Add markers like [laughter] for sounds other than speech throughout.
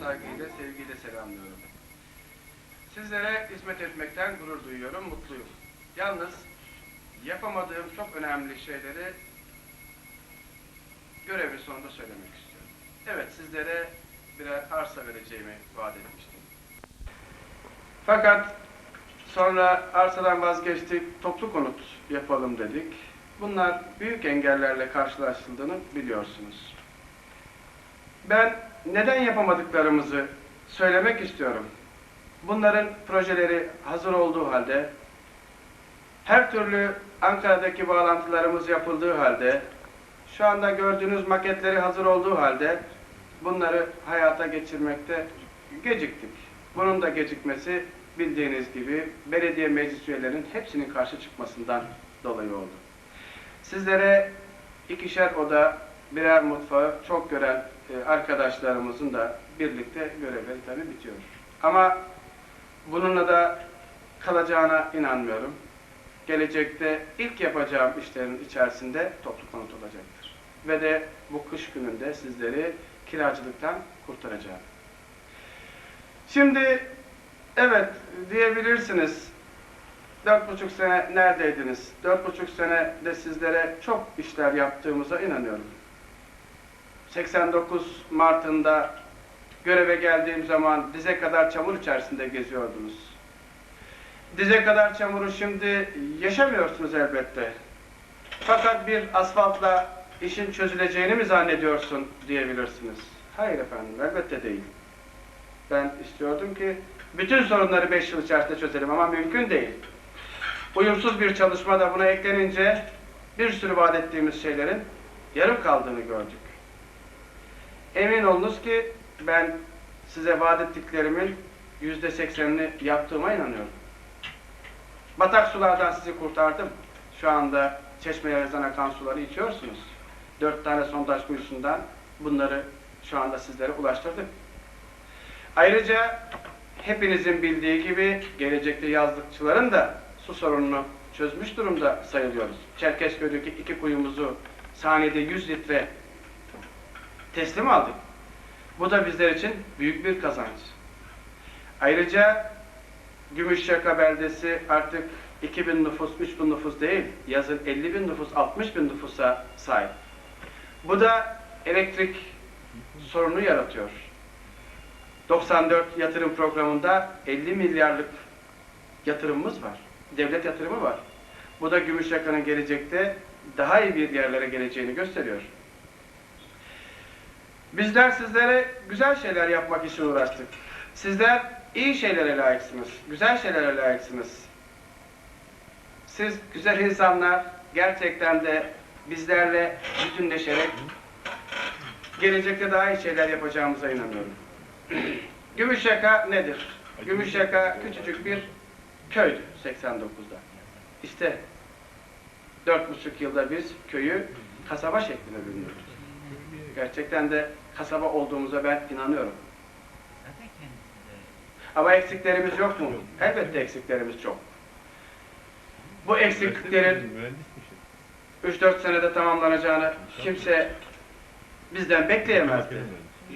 saygıyla, sevgiyle selamlıyorum. Sizlere hizmet etmekten gurur duyuyorum, mutluyum. Yalnız yapamadığım çok önemli şeyleri görevin sonunda söylemek istiyorum. Evet, sizlere birer arsa vereceğimi vaat etmiştim. Fakat sonra arsadan vazgeçtik, toplu konut yapalım dedik. Bunlar büyük engellerle karşılaşıldığını biliyorsunuz. Ben neden yapamadıklarımızı söylemek istiyorum. Bunların projeleri hazır olduğu halde, her türlü Ankara'daki bağlantılarımız yapıldığı halde, şu anda gördüğünüz maketleri hazır olduğu halde bunları hayata geçirmekte geciktik. Bunun da gecikmesi bildiğiniz gibi belediye meclis üyelerinin hepsinin karşı çıkmasından dolayı oldu. Sizlere ikişer oda, birer mutfağı çok gören arkadaşlarımızın da birlikte görevleri tabii bitiyor. Ama bununla da kalacağına inanmıyorum. Gelecekte ilk yapacağım işlerin içerisinde toplu konut olacaktır. Ve de bu kış gününde sizleri kiracılıktan kurtaracağım. Şimdi evet diyebilirsiniz Dört buçuk sene neredeydiniz? Dört buçuk sene de sizlere çok işler yaptığımıza inanıyorum. 89 Mart'ında göreve geldiğim zaman dize kadar çamur içerisinde geziyordunuz. Dize kadar çamuru şimdi yaşamıyorsunuz elbette. Fakat bir asfaltla işin çözüleceğini mi zannediyorsun diyebilirsiniz. Hayır efendim, elbette değil. Ben istiyordum ki bütün sorunları 5 yıl içerisinde çözelim ama mümkün değil. Uyumsuz bir çalışma da buna eklenince bir sürü vaat ettiğimiz şeylerin yarım kaldığını gördük. Emin olunuz ki ben size vaat ettiklerimin yüzde seksenini yaptığıma inanıyorum. Batak sulardan sizi kurtardım. Şu anda çeşmelerden akan suları içiyorsunuz. Dört tane sondaj kuyusundan bunları şu anda sizlere ulaştırdık. Ayrıca hepinizin bildiği gibi gelecekte yazlıkçıların da su sorununu çözmüş durumda sayılıyoruz. Çerkezköy'deki iki kuyumuzu saniyede 100 litre teslim aldık. Bu da bizler için büyük bir kazanç. Ayrıca Gümüşşaka beldesi artık 2000 nüfus, 3000 nüfus değil, yazın 50 bin nüfus, 60 bin nüfusa sahip. Bu da elektrik sorunu yaratıyor. 94 yatırım programında 50 milyarlık yatırımımız var. Devlet yatırımı var. Bu da Gümüşyaka'nın gelecekte daha iyi bir yerlere geleceğini gösteriyor. Bizler sizlere güzel şeyler yapmak için uğraştık. Sizler iyi şeylere layıksınız, güzel şeylere layıksınız. Siz güzel insanlar gerçekten de bizlerle bütünleşerek gelecekte daha iyi şeyler yapacağımıza inanıyorum. [clears throat] Gümüşyaka nedir? Gümüşyaka küçücük bir köydü 89'da. İşte dört buçuk yılda biz köyü kasaba şeklinde bürünüyoruz. Gerçekten de kasaba olduğumuza ben inanıyorum. Ama eksiklerimiz yok mu? Elbette eksiklerimiz çok. Bu eksikliklerin 3-4 senede tamamlanacağını kimse bizden bekleyemezdi.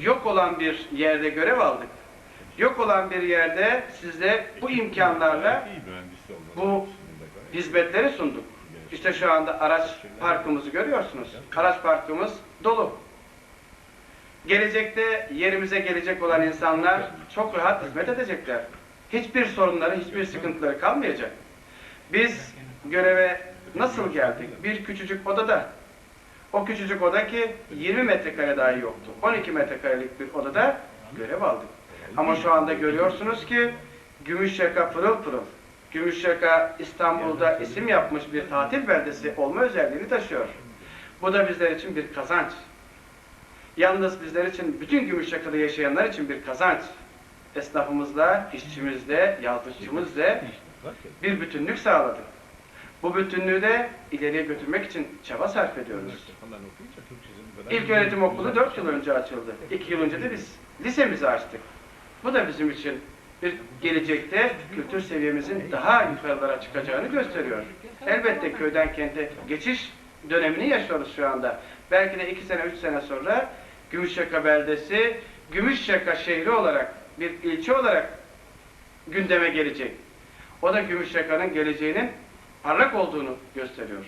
Yok olan bir yerde görev aldık. Yok olan bir yerde size bu imkanlarla bu hizmetleri sunduk. İşte şu anda araç parkımızı görüyorsunuz. Araç parkımız dolu. Gelecekte yerimize gelecek olan insanlar çok rahat hizmet edecekler. Hiçbir sorunları, hiçbir sıkıntıları kalmayacak. Biz göreve nasıl geldik? Bir küçücük odada. O küçücük oda ki 20 metrekare dahi yoktu. 12 metrekarelik bir odada görev aldık. Ama şu anda görüyorsunuz ki Gümüşyaka pırıl pırıl. Gümüşyaka İstanbul'da isim yapmış bir tatil beldesi olma özelliğini taşıyor. Bu da bizler için bir kazanç. Yalnız bizler için, bütün Gümüşyaka'da yaşayanlar için bir kazanç. Esnafımızla, işçimizle, yazlıkçımızla bir bütünlük sağladık. Bu bütünlüğü de ileriye götürmek için çaba sarf ediyoruz. İlk öğretim okulu 4 yıl önce açıldı. 2 yıl önce de biz lisemizi açtık. Bu da bizim için bir gelecekte kültür seviyemizin daha yukarılara çıkacağını gösteriyor. Elbette köyden kente geçiş dönemini yaşıyoruz şu anda. Belki de 2 sene, 3 sene sonra Gümüşyaka beldesi Gümüşşaka şehri olarak, bir ilçe olarak gündeme gelecek. O da Gümüşşaka'nın geleceğinin parlak olduğunu gösteriyor.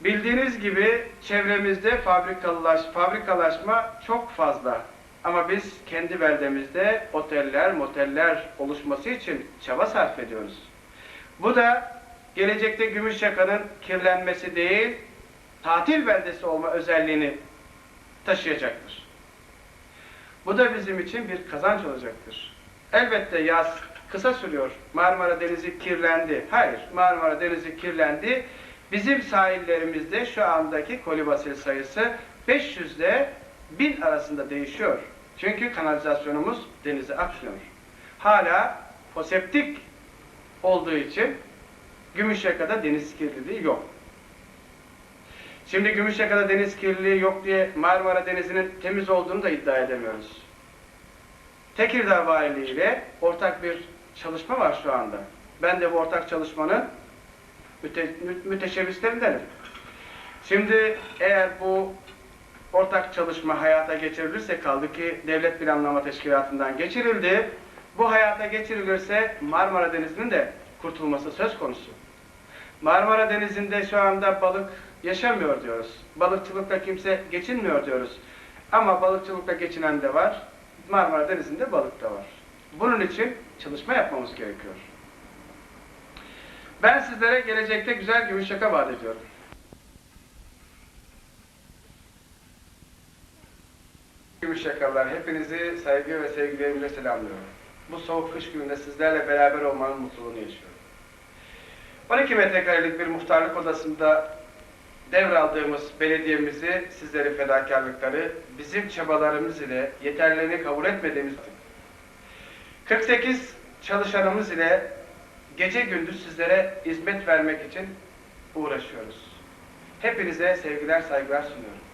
Bildiğiniz gibi çevremizde fabrikalaş, fabrikalaşma çok fazla. Ama biz kendi beldemizde oteller, moteller oluşması için çaba sarf ediyoruz. Bu da gelecekte Gümüşşaka'nın kirlenmesi değil, tatil beldesi olma özelliğini taşıyacaktır. Bu da bizim için bir kazanç olacaktır. Elbette yaz kısa sürüyor. Marmara Denizi kirlendi. Hayır, Marmara Denizi kirlendi. Bizim sahillerimizde şu andaki kolibasil sayısı 500 ile 1000 arasında değişiyor. Çünkü kanalizasyonumuz denize akmıyor. Hala foseptik olduğu için Gümüşyaka'da deniz kirliliği yok. Şimdi Gümüşyaka'da deniz kirliliği yok diye Marmara Denizi'nin temiz olduğunu da iddia edemiyoruz. Tekirdağ Valiliği ile ortak bir çalışma var şu anda. Ben de bu ortak çalışmanın müte, mü- müteşebbislerindenim. Şimdi eğer bu ortak çalışma hayata geçirilirse kaldı ki Devlet Planlama Teşkilatı'ndan geçirildi. Bu hayata geçirilirse Marmara Denizi'nin de kurtulması söz konusu. Marmara Denizi'nde şu anda balık yaşamıyor diyoruz. Balıkçılıkla kimse geçinmiyor diyoruz. Ama balıkçılıkla geçinen de var. Marmara Denizi'nde balık da var. Bunun için çalışma yapmamız gerekiyor. Ben sizlere gelecekte güzel Gümüşşaka vaat ediyorum. Gümüşşakalılar hepinizi saygı ve sevgilerimle selamlıyorum. Bu soğuk kış gününde sizlerle beraber olmanın mutluluğunu yaşıyorum. 12 metrekarelik bir muhtarlık odasında devraldığımız belediyemizi, sizlerin fedakarlıkları, bizim çabalarımız ile yeterlerini kabul etmediğimiz 48 çalışanımız ile gece gündüz sizlere hizmet vermek için uğraşıyoruz. Hepinize sevgiler, saygılar sunuyorum.